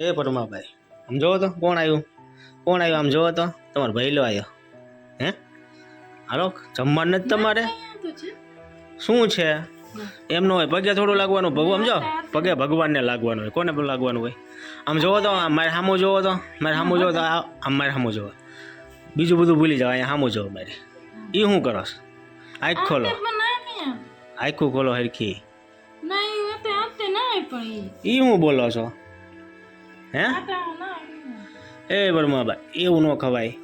એ પરમાભાઈ આમ જોવો તો કોણ આવ્યું? કોણ આવ્યું આમ જોવો તો? તમારો ભૈલો આવ્યો. હે? હાલો જમવાનું નથી તમારે? શું છે? એમ ન હોય પગે થોડું લાગવાનું ભગવાન સમજો? પગે ભગવાનને લાગવાનું હોય કોને લાગવાનું હોય? આમ જોવો તો મારે સામું જોવો તો મારે સામું જોવો તો આમ મારે સામું જોવો. બીજું બધું ભૂલી જાવ અહીંયા સામું જોવો મારે. એ શું કરો આંખ ખોલો. આખું ખોલો હરખી. એ હું બોલો છો? હે? એ બરમાભાઈ એવું ન ખવાય.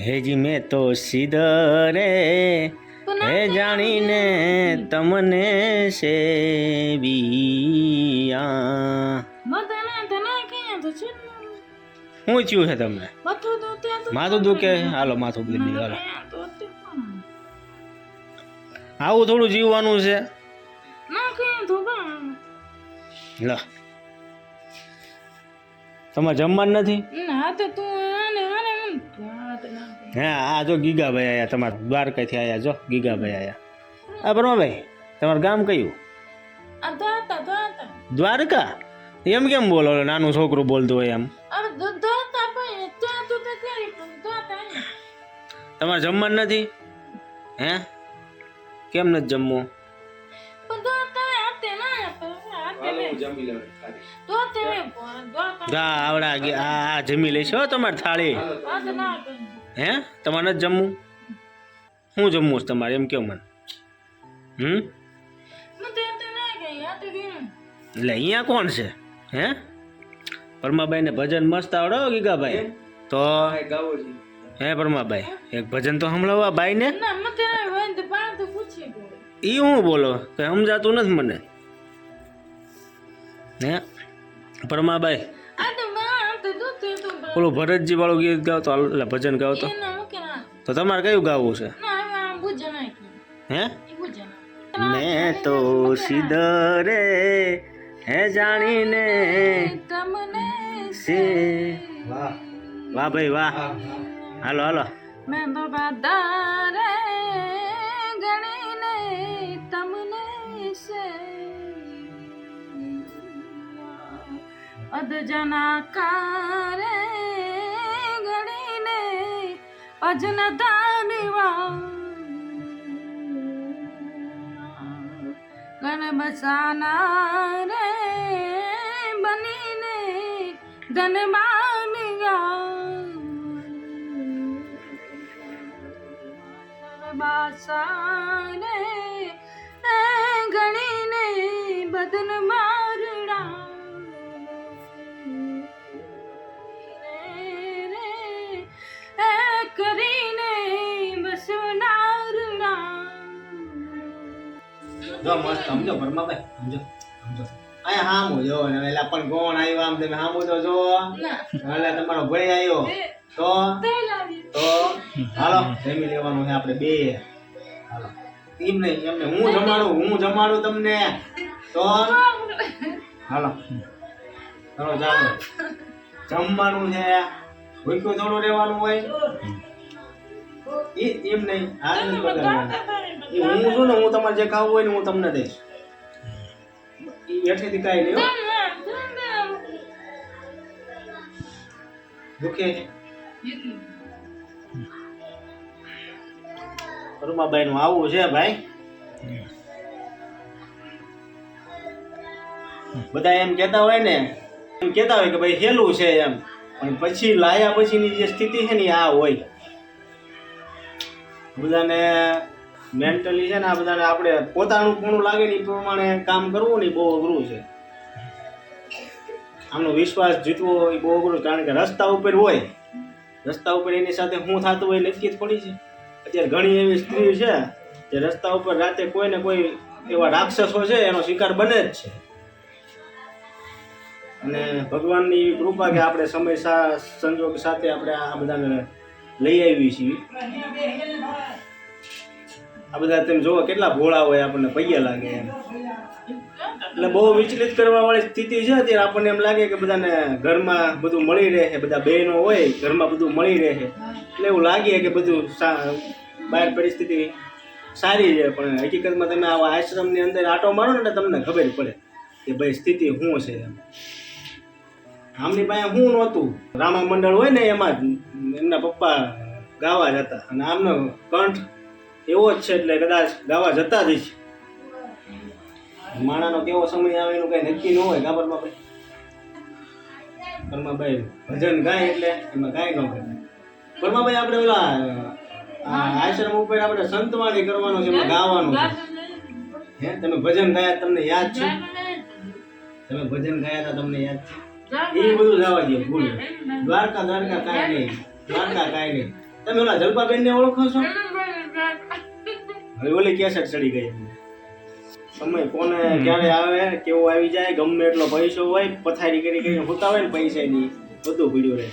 હેજી મેં તો સીધરે હે જાણીને તમને સેવિયા. હું થયું છે તમને. માથું દુખે? હાલો માથું બધી હાલો. આવું થોડું જીવવાનું છે. લ. તમારે જમવાનું નથી? હા આ જો ગીગાભાઈ આયા તમારા દ્વારકાથી આયા જો ગીગાભાઈ આયા. આ બરમાભાઈ તમારું ગામ કયું? દ્વારકા એમ કેમ બોલો નાનું છોકરું બોલતું હોય એમ? તમારે જમવાનું નથી? હે? કેમ નથી જમવું? ગા આવડા ગે- આ આ જમી લેશો હો તમારે થાળી. હે તમારે નથી જમવું? હું જમવું છે તમારે? એમ કેવું મને. હમ? એટલે અહીંયા કોણ છે? હે? પરમાભાઈ ને ભજન મસ્ત આવડો ગીગાભાઈ. તો? હે પરમાભાઈ એક ભજન તો સંભળાવવા ભાઈ ને ઈ હું બોલો? કઈ સમજાતું નથી મને. હે? પરમાભાઈ ઓલું ભરતજી વાળું ગીત ગાવતો એટલે ભજન ગાવતો તો. તમારે કયું ગાવું છે? હે? મેં તો સિદ્ધરે હે જાણીને સે વાહ. વાહ ભાઈ વાહ. હાલો હાલો. મેં બાબા બધારે અધજનાકારે ગળીને અજન ધારવા ગણ બસાના રે બનીને ધન જો મસ્ત સમજો પરમાભાઈ સમજો સમજો. અહીંયા હામું જો ને એલા પણ કોણ આવ્યો આમ તમે હામું તો જો એટલે તમારો ભાઈ આવ્યો તો? તો? હાલો જમી લેવાનું છે આપણે બે. હાલો. એમ નહીં એમને હું જમાડું હું જમાડું તમને. તો? હાલો. ચાલો ચાલો. જમવાનું છે. ભૂખ્યું થોડું રહેવાનું હોય. ઈ એમ નહીં આ નથી બગાડવાનું. હું છું ને હું તમારે જે ખાવું હોય ને હું તમને દઈશ. હેઠેથી કાંઈ નહીં. દુખે? રૂમાબાઈ નું આવું છે ભાઈ. બધા એમ કહેતા હોય ને એમ કહેતા હોય કે ભાઈ હેલું છે એમ. પણ પછી લાયા પછીની જે સ્થિતિ છે ને આ હોય. બધાને મેન્ટલી છે ને આ બધાને આપણે પોતાનું પૂણું લાગે ને એ પ્રમાણે કામ કરવું ને બહુ અઘરું છે. આમનો વિશ્વાસ જીતવો એ બહુ અઘરું કારણ કે રસ્તા ઉપર હોય, રસ્તા ઉપર એની સાથે શું થતું હોય નક્કી પડી છે. અત્યારે ઘણી એવી સ્ત્રી છે જે રસ્તા ઉપર રાતે કોઈ ને કોઈ એવા રાક્ષસો છે, એનો શિકાર બને જ છે. અને ભગવાનની કૃપા કે આપણે સમય સંજોગ સાથે આપણે આ બધાને લઈ આવી છીએ. આ બધા તમે જોવો કેટલા ભોળા હોય આપણને પૈયા લાગે એમ. એટલે બહુ વિચલિત કરવા વાળી સ્થિતિ છે અત્યારે. આપણને એમ લાગે કે બધાને ઘરમાં બધું મળી રહે, બધા બહેનો હોય, ઘરમાં બધું મળી રહે. એટલે એવું લાગે કે બધું બહાર પરિસ્થિતિ સારી છે, પણ હકીકતમાં તમે આવા આશ્રમની અંદર આટો મારો ને એટલે તમને ખબર પડે કે ભાઈ સ્થિતિ શું છે એમ. આમની પાસે શું નહોતું. રામા મંડળ હોય ને એમાં જ એમના પપ્પા ગાવા જતા. અને આમનો કંઠ એવો જ છે એટલે કદાચ ગાવા જતા જ છે માણાનો કેવો સમય આવે એનું કઈ નક્કી ન હોય ગાબરમાં ભાઈ પરમાભાઈ ભજન ગાય એટલે એમાં ગાય ન કરે પરમાભાઈ આપણે ઓલા આ આશ્રમ ઉપર આપણે સંતવાણી કરવાનો છે એમાં ગાવાનું છે. હે તમે ભજન ગાયા તમને યાદ છે? તમે ભજન ગાયા હતા તમને યાદ છે? એ બધું જવા દે ભૂલ દ્વારકા દ્વારકા કાંઈ નહીં. દ્વારકા કાંઈ નહીં. તમે ઓલા જલપાબેન ને ઓળખો છો? હવે ઓલી કેસેટ ચડી ગઈ. સમય કોને ક્યારે આવે કેવો આવી જાય ગમે એટલો પૈસો હોય પથારી કરી કરીને હોતા હોય ને પૈસા ની બધું પીડ્યું રહે.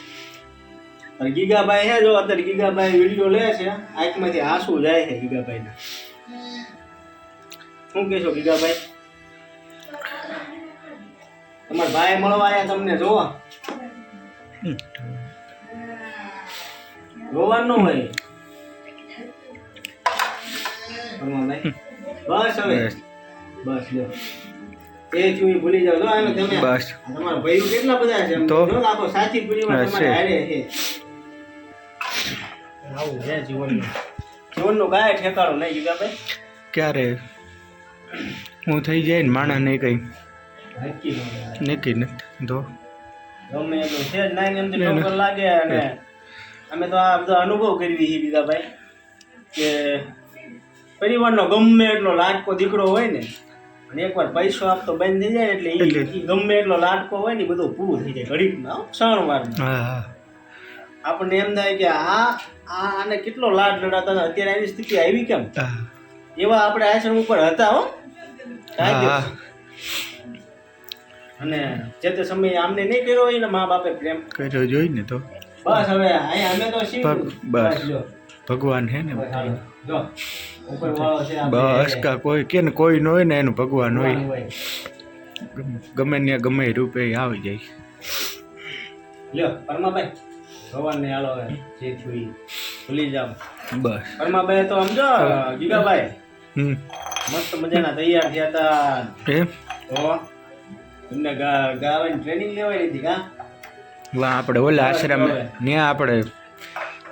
અને ગીગાભાઈ હે જો અત્યારે ગીગાભાઈ વીડિયો લે છે આંખમાંથી આંસુ જાય છે ગીગાભાઈ ના શું કહેશો ગીગાભાઈ? તમારા ભાઈ મળવા આયા તમને જોવા રોવાનું ન હોય બસ હવે. બસ. લ્યો એ થયું ભૂલી જાવ જો આને તમે બસ. તમારા ભાઈઓ કેટલા બધા છે તો? જો આખો સાથી પરિવાર તમારે હારે છે. આવું છે જીવનનું જીવનનું કાંઈ ઠેકાણું નહીં ગીગાભાઈ ક્યારે? હું થઈ જાય ને માણા નહીં કઈ. નક્કી નથી. તો? ગમે એટલું છે જ નાની ને. લાગે અને અમે તો આ બધો અનુભવ કરી દીધી ભાઈ કે પરિવારનો ગમે એટલો લાડકો દીકરો હોય ને અને એકવાર પૈસો આપતો બંધ થઈ જાય એટલે એ ગમે એટલો લાડકો હોય ને બધું પૂરું થઈ જાય ઘડીકમાં હા હા આપણને એમ થાય કે આ આ આને કેટલો લાડ લડાતા અત્યારે આવી સ્થિતિ આવી કેમ? એવા આપણે આશ્રમ ઉપર હતા હો. અને જે તે સમયે આમને નહીં કર્યો હોય ને મા બાપે પ્રેમ કર્યો જોઈ ને તો. બસ હવે અહીં અમે તો શીખ બસ. ભગવાન હે ને? બસ જો. કા કોઈ કે ને કોઈ ન હોય ને એનું ભગવાન હોય. ગમે ને ગમે રૂપે આવી જાય. લ્યો પરમાભાઈ. ભગવાનને હાલો હવે. જે થયું ભૂલી જાવ બસ. પરમાભાઈ તો સમજો ગીગાભાઈ. હમ. મસ્ત મજાના તૈયાર થયા હતા એમ? તો તમને ગાવાની ટ્રેનિંગ લેવાય હતી કા? વાહ આપણે ઓલા આશ્રમ ત્યાં આપણે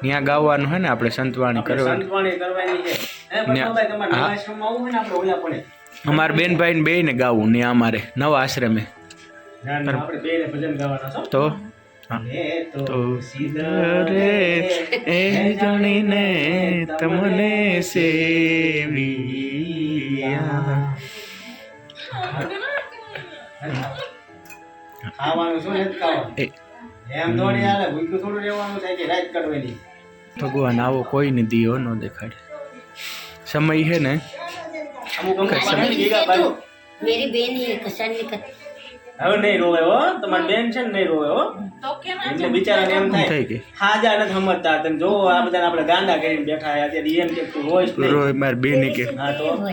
ત્યાં ગાવાનું હોય ને આપણે સંતવાણી કરવાની. સંતવાણી કરવાની છે. હે પણ તમારે નવા આશ્રમમાં આવું હોય ને આપણે ઓલા પડે. અમારે બેન ભાઈ ને બે ને ગાવું ને અમારે નવા આશ્રમે. ના, ના, આપણે ભજન ગાવાના છો. તો? તો રે એ જાણીને તમને સેવિયા ભગવાન આવો કોઈ ને દીયો ન દેખાડે. સમય છે ને? બેન નહીં રોવે હો. તમારી બેન છે નહીં રોવે હો. એટલે બિચારાને એમ થાય હાજા નથી સમજતા. તમે આ બધાને આપણે ગાંડા કરીને બેઠા અત્યારે એમ કે તું રોય રોય કે. હા તો.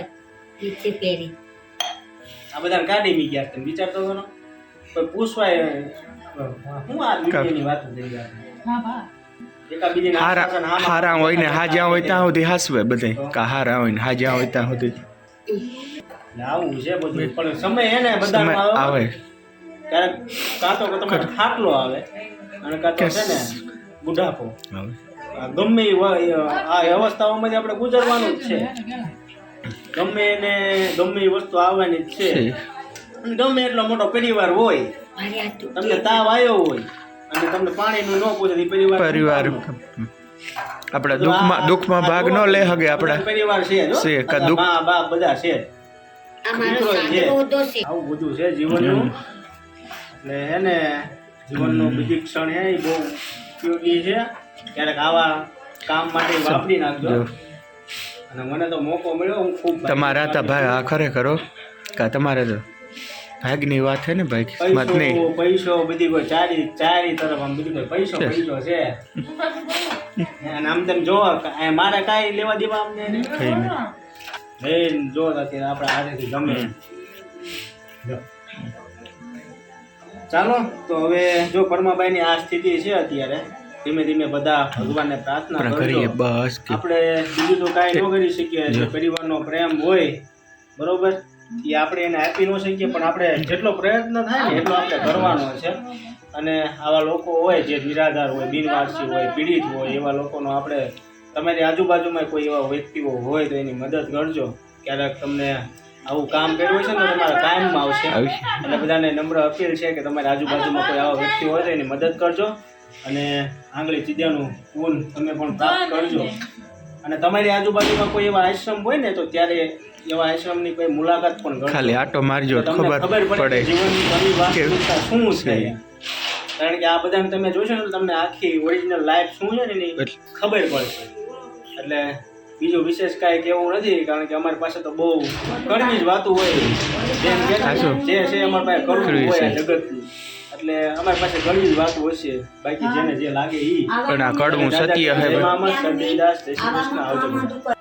આ બધા કાઢી મી ગયા તમે વિચારતો કરો કોઈ પૂછવાય હું આ દુનિયાની વાત થઈ ગયા હારા હોય ને હાજા હોય ત્યાં સુધી હાસવે બધે. કા હારા હોય ને હાજા હોય ત્યાં સુધી. આવું છે બધું. પણ સમય હે ને સમય આવે. ક્યારેક કાં તો તમારે થાકલો આવે અને કાં તો છે ને બુઢાપો. ગમે આ અવસ્થાઓમાંથી આપણે ગુજરવાનું જ છે. ગમે એને ગમે વસ્તુ આવવાની છે. ગમે એટલો મોટો પરિવાર હોય તમને તાવ આવ્યો હોય અને તમને પાણીનું ન પૂછે પરિવાર પરિવાર આપણા દુઃખમાં દુઃખમાં ભાગ ન લે હગે આપણા. પરિવાર છે છે કા દુઃખ. મા બાપ બધા છે આવું બધું છે જીવનનું. એટલે હે ને જીવનનું બીજી ક્ષણ હે એ બહુ ઉપયોગી છે. ક્યારેક આવા કામ માટે વાપરી નાખજો. અને મને તો મોકો મળ્યો હું ખૂબ તમારા હતા ભાઈ આ ખરેખર કા તમારે તો ભાગની વાત છે ને ભાઈ કિસ્મત નહીં. પૈસો બધી કોઈ ચારી ચારી તરફ આમ બધી કોઈ પૈસો. પૈસો છે. અને આમ તેમ જો મારે કાંઈ લેવા દેવા અમને. કઈ નહીં. જો અત્યારે આપણે હાથેથી ગમે. ચાલો તો હવે જો પરમાબાઈની આ સ્થિતિ છે અત્યારે ધીમે ધીમે બધા ભગવાનને પ્રાર્થના કરીએ બસ આપણે બીજું તો કાંઈ ન કરી શકીએ જો. પરિવારનો પ્રેમ હોય બરોબર? એ આપણે એને આપી ન શકીએ પણ આપણે જેટલો પ્રયત્ન થાય ને એટલો આપણે કરવાનો છે. અને આવા લોકો હોય જે નિરાધાર હોય બિનવારસી હોય પીડિત હોય એવા લોકોનો આપણે તમારી આજુબાજુમાં કોઈ એવા વ્યક્તિઓ હોય તો એની મદદ કરજો. ક્યારેક તમને આવું કામ કર્યું છે ને તમારા કાયમમાં આવશે. આવશે. એટલે બધાને નમ્ર અપીલ છે કે તમારી આજુબાજુમાં કોઈ આવા વ્યક્તિ હોય તો એની મદદ કરજો. અને આંગળી ચીજાનું ફૂલ તમે પણ પ્રાપ્ત કરજો. અને તમારી આજુબાજુમાં કોઈ એવા આશ્રમ હોય ને તો ત્યારે એવા આશ્રમની કોઈ મુલાકાત પણ કરજો. ખાલી આટો મારજો ખબર પડે જીવનની વાસ્તવિકતા શું છે. કારણ કે આ બધાને તમે જોશો ને તો તમને આખી ઓરિજિનલ લાઈફ શું છે ને એની ખબર પડશે. એટલે બીજું વિશેષ કાંઈ કેવું નથી કારણ કે અમારી પાસે તો બહુ કડવી જ વાતો હોય. જેમ કે જે છે અમારી પાસે કરવું હોય જગતની. એટલે અમારી પાસે ઘણી જ વાતો હશે. બાકી જેને જે લાગે એ પણ આ કડવું સત્ય હે જય શ્રી કૃષ્ણ. આવજો.